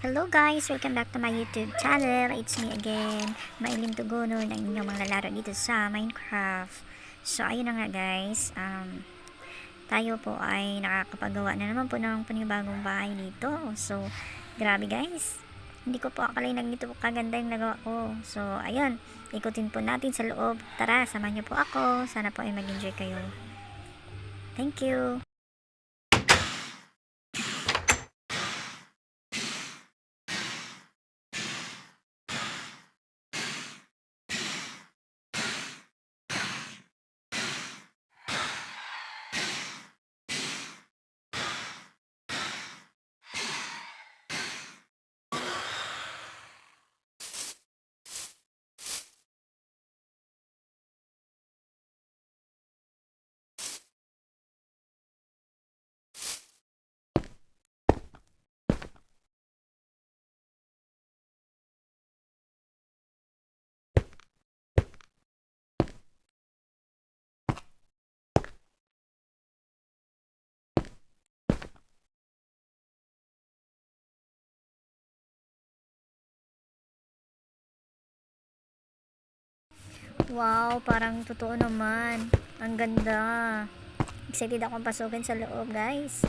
Hello guys! Welcome back to my YouTube channel. It's me again, Mailim Tugono ng inyong mga lalaro dito sa Minecraft. So ayun na nga guys, um, tayo po ay nakakapagawa na naman po ng panibagong bahay dito. So grabe guys, hindi ko po akalay na ganito po kaganda yung nagawa ko. So ayun, ikutin po natin sa loob. Tara, samahan niyo po ako. Sana po ay mag-enjoy kayo. Thank you! Wow, parang totoo naman. Ang ganda. Excited akong pasukin sa loob, guys.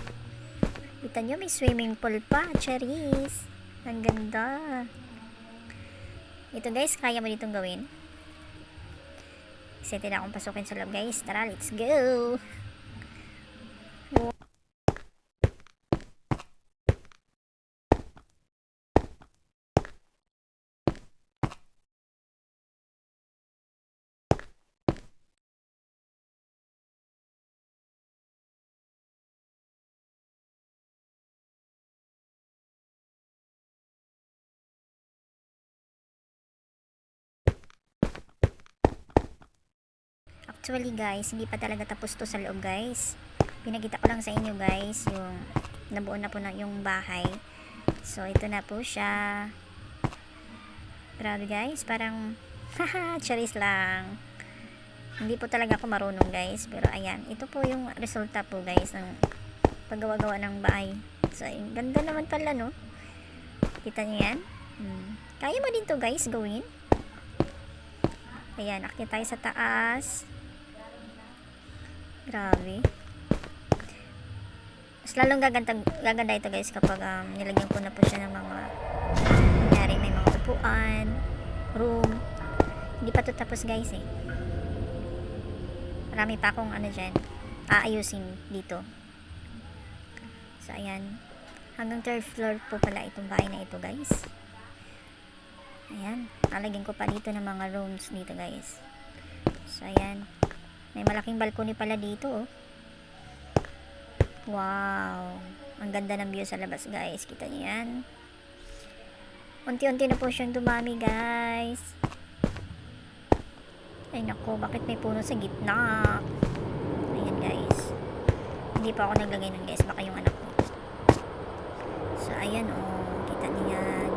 Kita nyo, may swimming pool pa. Cherries. Ang ganda. Ito, guys, kaya mo ditong gawin. Excited akong pasukin sa loob, guys. Tara, let's go. Actually, guys, hindi pa talaga tapos to sa loob, guys. Pinakita ko lang sa inyo, guys, yung nabuo na po na yung bahay. So, ito na po siya. Grabe, guys. Parang, haha, charis lang. Hindi po talaga ako marunong, guys. Pero, ayan. Ito po yung resulta po, guys, ng paggawa-gawa ng bahay. So, ganda naman pala, no? Kita niyo yan? Hmm. Kaya mo din to, guys, gawin. Ayan, akit tayo sa taas. Grabe. Mas lalong gaganda, gaganda ito guys kapag um, nilagyan ko na po siya ng mga kunyari may mga upuan, room. Hindi pa to tapos guys eh. Marami pa akong ano dyan, aayusin dito. So ayan. Hanggang third floor po pala itong bahay na ito guys. Ayan. Lalagyan ko pa dito ng mga rooms dito guys. So ayan. May malaking balcony pala dito oh. Wow. Ang ganda ng view sa labas guys. Kita niyo yan. Unti-unti na po siyang dumami guys. Ay nako, bakit may puno sa gitna? Ayan guys. Hindi pa ako naglagay nun guys. Baka yung anak ko. So ayan oh. Kita niyo yan.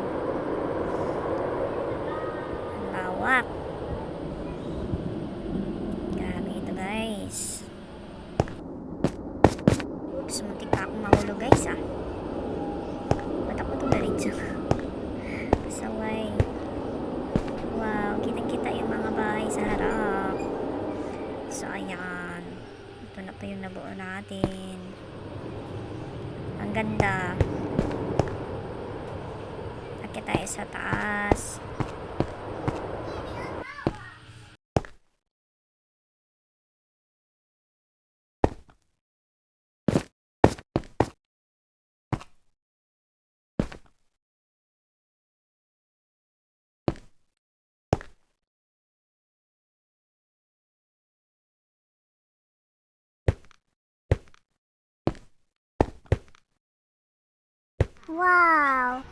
Ang lawak. Grabe ito guys. Oops, muntik pa akong mahulog guys ah. Ba't tumaritso? Pasaway. Wow, kitang-kita yung mga bahay sa harap. So ayan. Ito na pa yung nabuo natin. Ang ganda. Akit tayo sa taas. Wow!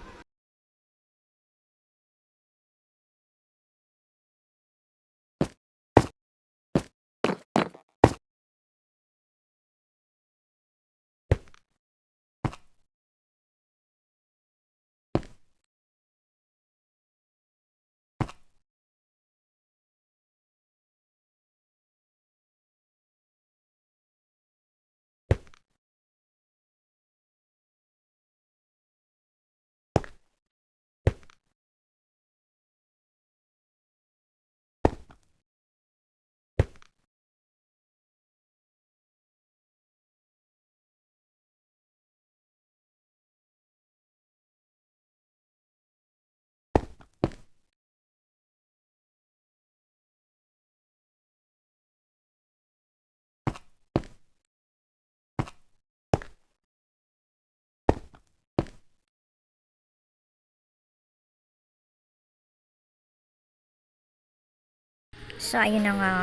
So, ayun na nga.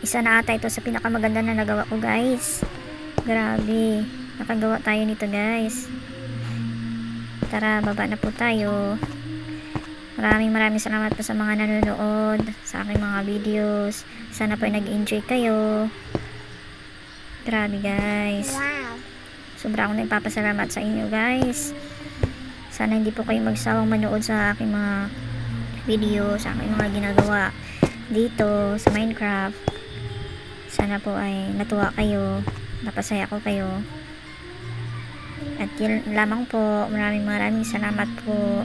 Isa na ata ito sa pinakamaganda na nagawa ko, guys. Grabe. Nakagawa tayo nito, guys. Tara, baba na po tayo. Maraming maraming salamat po sa mga nanonood sa aking mga videos. Sana po nag-enjoy kayo. Grabe, guys. Wow. Sobrang akong nagpapasalamat sa inyo, guys. Sana hindi po kayo magsawang manood sa aking mga video, sa aking mga ginagawa dito sa Minecraft. Sana po ay natuwa kayo, napasaya ko kayo. At yun lamang po, maraming maraming salamat po.